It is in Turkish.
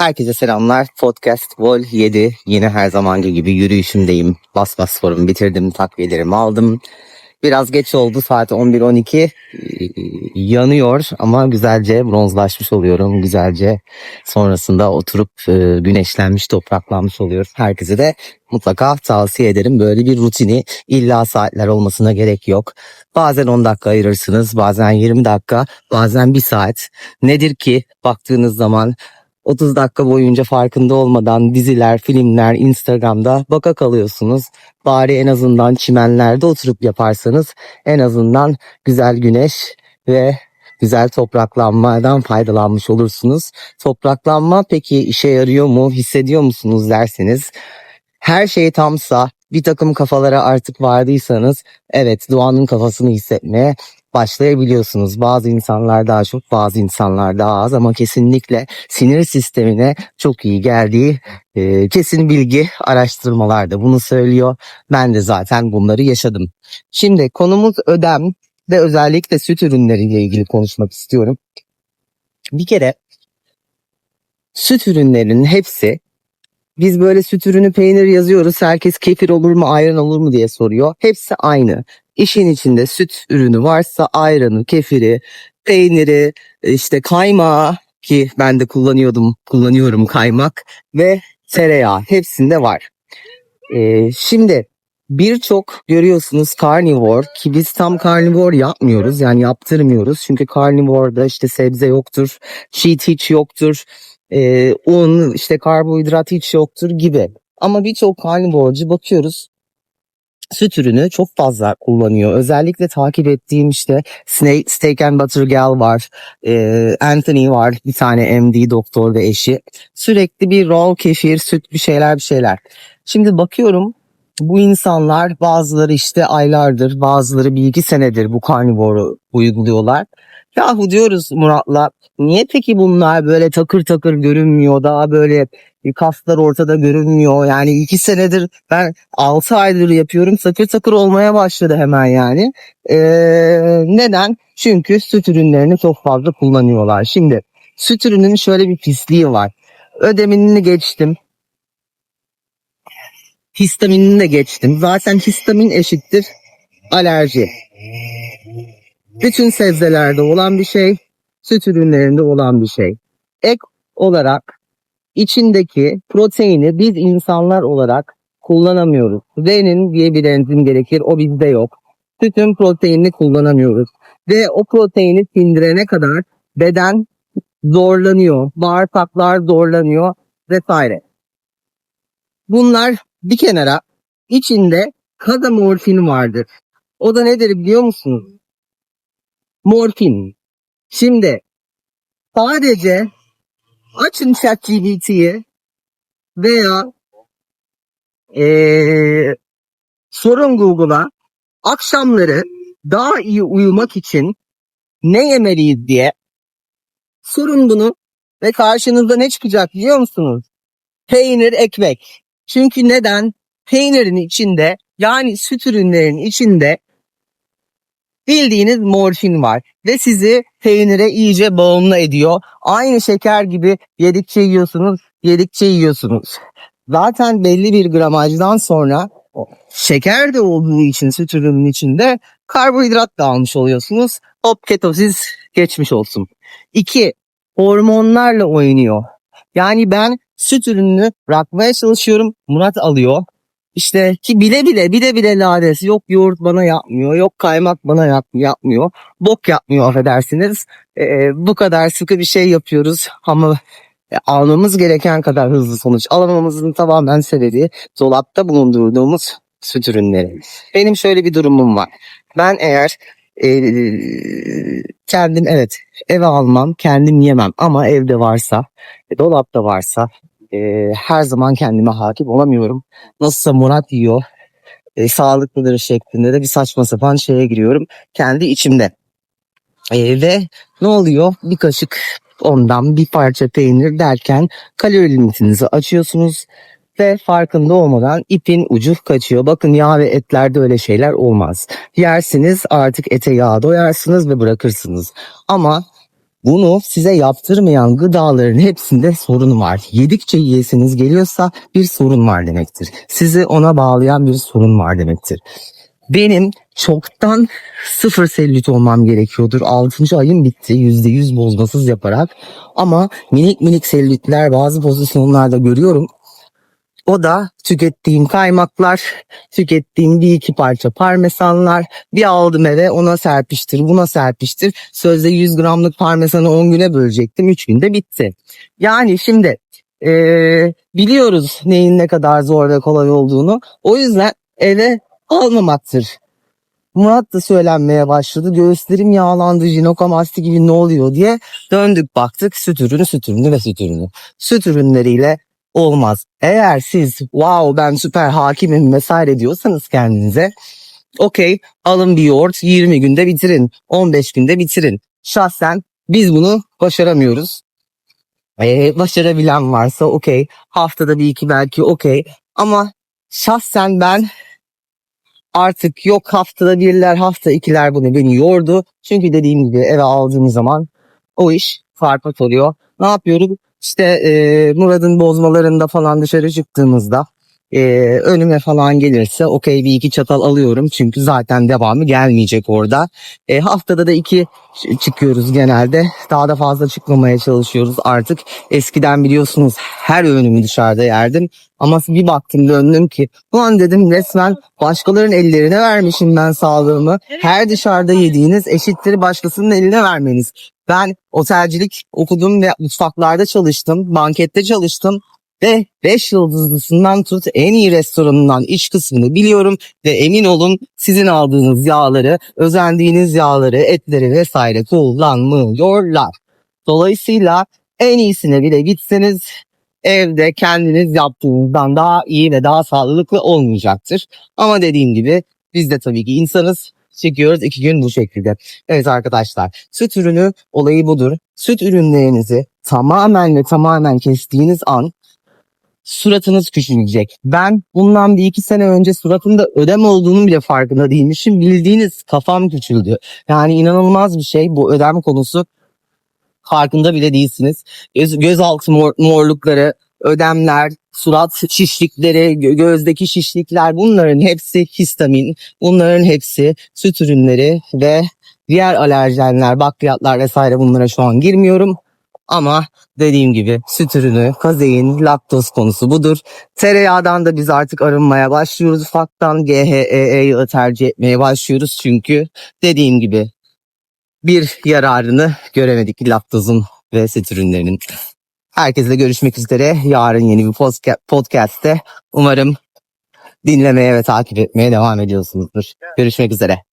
Herkese selamlar. Podcast Vol 7. Yine her zamanki gibi yürüyüşümdeyim. Bas bas forum bitirdim. Takviyelerimi aldım. Biraz geç oldu. Saat 11.12. Ee, Yanıyor ama güzelce bronzlaşmış oluyorum. Güzelce sonrasında oturup e, güneşlenmiş, topraklanmış oluyoruz. Herkese de mutlaka tavsiye ederim. Böyle bir rutini illa saatler olmasına gerek yok. Bazen 10 dakika ayırırsınız, bazen 20 dakika, bazen 1 saat. Nedir ki baktığınız zaman 30 dakika boyunca farkında olmadan diziler, filmler, Instagram'da baka kalıyorsunuz. Bari en azından çimenlerde oturup yaparsanız en azından güzel güneş ve güzel topraklanmadan faydalanmış olursunuz. Topraklanma peki işe yarıyor mu, hissediyor musunuz derseniz her şey tamsa bir takım kafalara artık vardıysanız evet doğanın kafasını hissetmeye başlayabiliyorsunuz. Bazı insanlar daha çok bazı insanlar daha az ama kesinlikle sinir sistemine çok iyi geldiği e, kesin bilgi araştırmalar da bunu söylüyor. Ben de zaten bunları yaşadım. Şimdi konumuz ödem ve özellikle süt ürünleriyle ilgili konuşmak istiyorum. Bir kere süt ürünlerinin hepsi biz böyle süt ürünü peynir yazıyoruz. Herkes kefir olur mu ayran olur mu diye soruyor. Hepsi aynı. İşin içinde süt ürünü varsa ayranı, kefiri, peyniri, işte kaymağı ki ben de kullanıyordum, kullanıyorum kaymak ve tereyağı hepsinde var. Ee, şimdi birçok görüyorsunuz carnivore ki biz tam carnivore yapmıyoruz yani yaptırmıyoruz çünkü carnivore'da işte sebze yoktur, cheat hiç yoktur, e, un, işte karbonhidrat hiç yoktur gibi. Ama birçok karnivorcu bakıyoruz süt ürünü çok fazla kullanıyor. Özellikle takip ettiğim işte Steak and Butter Gal var. e, Anthony var. Bir tane MD doktor ve eşi. Sürekli bir roll kefir, süt bir şeyler bir şeyler. Şimdi bakıyorum bu insanlar bazıları işte aylardır bazıları bir iki senedir bu karnivoru uyguluyorlar. Yahu diyoruz Murat'la niye peki bunlar böyle takır takır görünmüyor daha böyle kaslar ortada görünmüyor yani iki senedir ben altı aydır yapıyorum takır takır olmaya başladı hemen yani. Ee, neden? Çünkü süt ürünlerini çok fazla kullanıyorlar. Şimdi süt ürününün şöyle bir pisliği var. Ödeminini geçtim. Histaminini de geçtim. Zaten histamin eşittir alerji. Bütün sebzelerde olan bir şey, süt ürünlerinde olan bir şey. Ek olarak içindeki proteini biz insanlar olarak kullanamıyoruz. Renin diye bir enzim gerekir, o bizde yok. Sütün proteinini kullanamıyoruz. Ve o proteini sindirene kadar beden zorlanıyor, bağırsaklar zorlanıyor vesaire. Bunlar bir kenara içinde kazamorfin vardır. O da nedir biliyor musunuz? Morfin. Şimdi sadece açın ChatGPT'yi veya ee, sorun Google'a akşamları daha iyi uyumak için ne yemeliyiz diye sorun bunu ve karşınızda ne çıkacak biliyor musunuz? Peynir, ekmek. Çünkü neden? Peynirin içinde yani süt ürünlerinin içinde bildiğiniz morfin var ve sizi peynire iyice bağımlı ediyor. Aynı şeker gibi yedikçe yiyorsunuz, yedikçe yiyorsunuz. Zaten belli bir gramajdan sonra şeker de olduğu için süt ürünün içinde karbonhidrat da almış oluyorsunuz. Hop ketosiz geçmiş olsun. İki, hormonlarla oynuyor. Yani ben süt ürününü bırakmaya çalışıyorum. Murat alıyor. İşte ki bile bile bile bile lades yok yoğurt bana yapmıyor yok kaymak bana yap, yapmıyor bok yapmıyor affedersiniz ee, bu kadar sıkı bir şey yapıyoruz ama e, almamız gereken kadar hızlı sonuç alamamızın tamamen sebebi dolapta bulundurduğumuz süt ürünleri. Benim şöyle bir durumum var. Ben eğer e, kendim evet eve almam kendim yemem ama evde varsa e, dolapta varsa e, her zaman kendime hakim olamıyorum. Nasılsa Murat yiyor e, sağlıklıdır şeklinde de bir saçma sapan şeye giriyorum kendi içimde. E, ve ne oluyor? Bir kaşık ondan bir parça peynir derken kalori limitinizi açıyorsunuz ve farkında olmadan ipin ucu kaçıyor. Bakın yağ ve etlerde öyle şeyler olmaz. Yersiniz artık ete yağ doyarsınız ve bırakırsınız. Ama Bunu size yaptırmayan gıdaların hepsinde sorun var. Yedikçe yiyesiniz geliyorsa bir sorun var demektir. Sizi ona bağlayan bir sorun var demektir. Benim çoktan sıfır selülit olmam gerekiyordur. 6. ayım bitti %100 bozmasız yaparak. Ama minik minik selülitler bazı pozisyonlarda görüyorum. O da tükettiğim kaymaklar, tükettiğim bir iki parça parmesanlar, bir aldım eve ona serpiştir, buna serpiştir. Sözde 100 gramlık parmesanı 10 güne bölecektim, 3 günde bitti. Yani şimdi eee, biliyoruz neyin ne kadar zor ve kolay olduğunu. O yüzden eve almamaktır. Murat da söylenmeye başladı. Göğüslerim yağlandı, jinokomasti gibi ne oluyor diye döndük baktık süt ürünü, süt ürünü ve süt ürünü. Süt ürünleriyle olmaz. Eğer siz wow ben süper hakimim vesaire diyorsanız kendinize okey alın bir yoğurt 20 günde bitirin 15 günde bitirin. Şahsen biz bunu başaramıyoruz. Ee, başarabilen varsa okey haftada bir iki belki okey ama şahsen ben artık yok haftada birler hafta ikiler bunu beni yordu. Çünkü dediğim gibi eve aldığım zaman o iş farklı oluyor. Ne yapıyorum? İşte e, Murat'ın bozmalarında falan dışarı çıktığımızda e, önüme falan gelirse okey bir iki çatal alıyorum. Çünkü zaten devamı gelmeyecek orada. E, haftada da iki çıkıyoruz genelde. Daha da fazla çıkmamaya çalışıyoruz artık. Eskiden biliyorsunuz her öğünümü dışarıda yerdim. Ama bir baktım döndüm ki ulan dedim resmen başkalarının ellerine vermişim ben sağlığımı. Her dışarıda yediğiniz eşittir başkasının eline vermeniz. Ben otelcilik okudum ve mutfaklarda çalıştım, bankette çalıştım ve 5 yıldızlısından tut en iyi restoranından iç kısmını biliyorum ve emin olun sizin aldığınız yağları, özendiğiniz yağları, etleri vesaire kullanmıyorlar. Dolayısıyla en iyisine bile gitseniz evde kendiniz yaptığınızdan daha iyi ve daha sağlıklı olmayacaktır. Ama dediğim gibi biz de tabii ki insanız. Çekiyoruz iki gün bu şekilde. Evet arkadaşlar süt ürünü olayı budur. Süt ürünlerinizi tamamen ve tamamen kestiğiniz an suratınız küçülecek. Ben bundan bir iki sene önce suratımda ödem olduğunun bile farkında değilmişim. Bildiğiniz kafam küçüldü. Yani inanılmaz bir şey bu ödem konusu. Farkında bile değilsiniz. Göz, gözaltı mor, morlukları, ödemler, surat şişlikleri, gö- gözdeki şişlikler bunların hepsi histamin, bunların hepsi süt ürünleri ve diğer alerjenler, bakliyatlar vesaire bunlara şu an girmiyorum. Ama dediğim gibi süt ürünü, kazein, laktoz konusu budur. Tereyağdan da biz artık arınmaya başlıyoruz. Ufaktan yağı tercih etmeye başlıyoruz. Çünkü dediğim gibi bir yararını göremedik laktozun ve süt ürünlerinin. Herkesle görüşmek üzere. Yarın yeni bir podcast'te umarım dinlemeye ve takip etmeye devam ediyorsunuzdur. Görüşmek üzere.